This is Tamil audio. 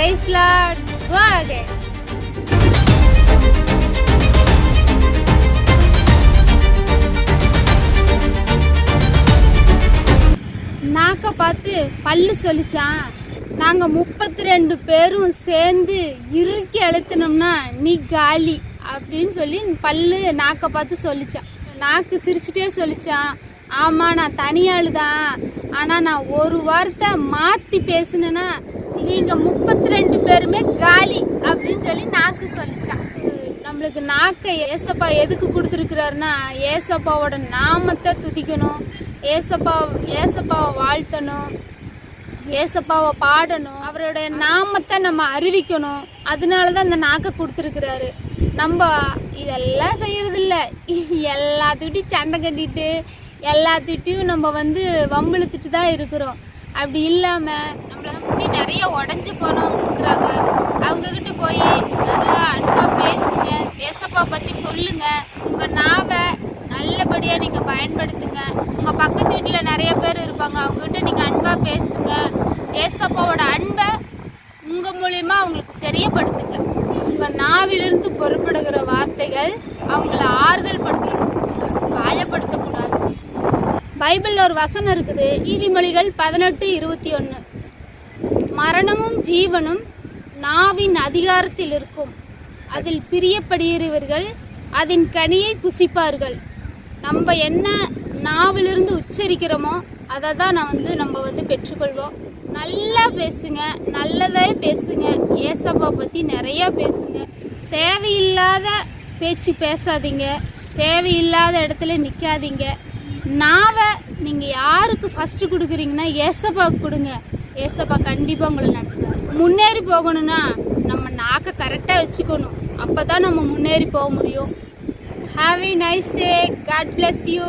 பிரைஸ் லார்ட் கோ again. நாக்க பார்த்து பல்லு சொல்லிச்சான். நாங்க முப்பத்தி ரெண்டு பேரும் சேர்ந்து இறுக்கி அழுத்தினோம்னா நீ காலி அப்படின்னு சொல்லி பல்லு நாக்க பார்த்து சொல்லிச்சான். நாக்கு சிரிச்சுட்டே சொல்லிச்சான். ஆமாம் நான் தனியாளு தான் ஆனால் நான் ஒரு வார்த்தை மாற்றி பேசுனேன்னா நீங்கள் முப்பத்தி ரெண்டு பேருமே காலி அப்படின்னு சொல்லி நாக்கு சொல்லிச்சான். நம்மளுக்கு நாக்கை ஏசப்பா எதுக்கு கொடுத்துருக்குறாருன்னா ஏசப்பாவோட நாமத்தை துதிக்கணும் ஏசப்பா ஏசப்பாவை வாழ்த்தணும் ஏசப்பாவை பாடணும் அவருடைய நாமத்தை நம்ம அறிவிக்கணும். அதனால தான் இந்த நாக்கை கொடுத்துருக்குறாரு. நம்ம இதெல்லாம் செய்யறதில்ல. எல்லாத்துக்கிட்டையும் சண்டை கட்டிட்டு எல்லாத்திட்டையும் நம்ம வந்து வம்பிழுத்துட்டு தான் இருக்கிறோம். அப்படி இல்லாமல் நம்மளை சுற்றி நிறைய உடஞ்சி போனவங்க இருக்கிறாங்க. அவங்கக்கிட்ட போய் நல்லா அன்பாக பேசுங்க. ஏசப்பா பற்றி சொல்லுங்க. உங்கள் நாவை நல்லபடியாக நீங்கள் பயன்படுத்துங்க. உங்கள் பக்கத்து வீட்டில் நிறைய பேர் இருப்பாங்க. அவங்கக்கிட்ட நீங்கள் அன்பாக பேசுங்க. ஏசப்பாவோட அன்பை உங்கள் மூலியமாக அவங்களுக்கு தெரியப்படுத்துங்க. உங்கள் நாவிலிருந்து பொறுப்படுகிற வார்த்தைகள் அவங்கள ஆறுதல் படுத்தணும் காயப்படுத்தக்கூடாது. பைபிளில் ஒரு வசனம் இருக்குது. நீதிமொழிகள் பதினெட்டு இருபத்தி ஒன்று மரணமும் ஜீவனும் நாவின் அதிகாரத்தில் இருக்கும். அதில் பிரியப்படுகிறவர்கள் அதன் கனியை புசிப்பார்கள். நம்ம என்ன நாவிலிருந்து உச்சரிக்கிறோமோ அதை தான் நான் வந்து நம்ம வந்து பெற்றுக்கொள்வோம். நல்லா பேசுங்க நல்லதே பேசுங்க. ஏசப்பா பற்றி நிறையா பேசுங்க. தேவையில்லாத பேச்சு பேசாதீங்க. தேவையில்லாத இடத்துல நிற்காதீங்க நாவை நீங்கள் யாருக்கு ஃபஸ்ட்டு கொடுக்குறீங்கன்னா ஏசப்பாவுக்கு கொடுங்க. ஏசப்பா கண்டிப்பாக உங்களை நடத்துவார். முன்னேறி போகணும்னா நம்ம நாக்கை கரெக்டாக வச்சுக்கணும். அப்போ தான் நம்ம முன்னேறி போக முடியும். Have a nice day God bless you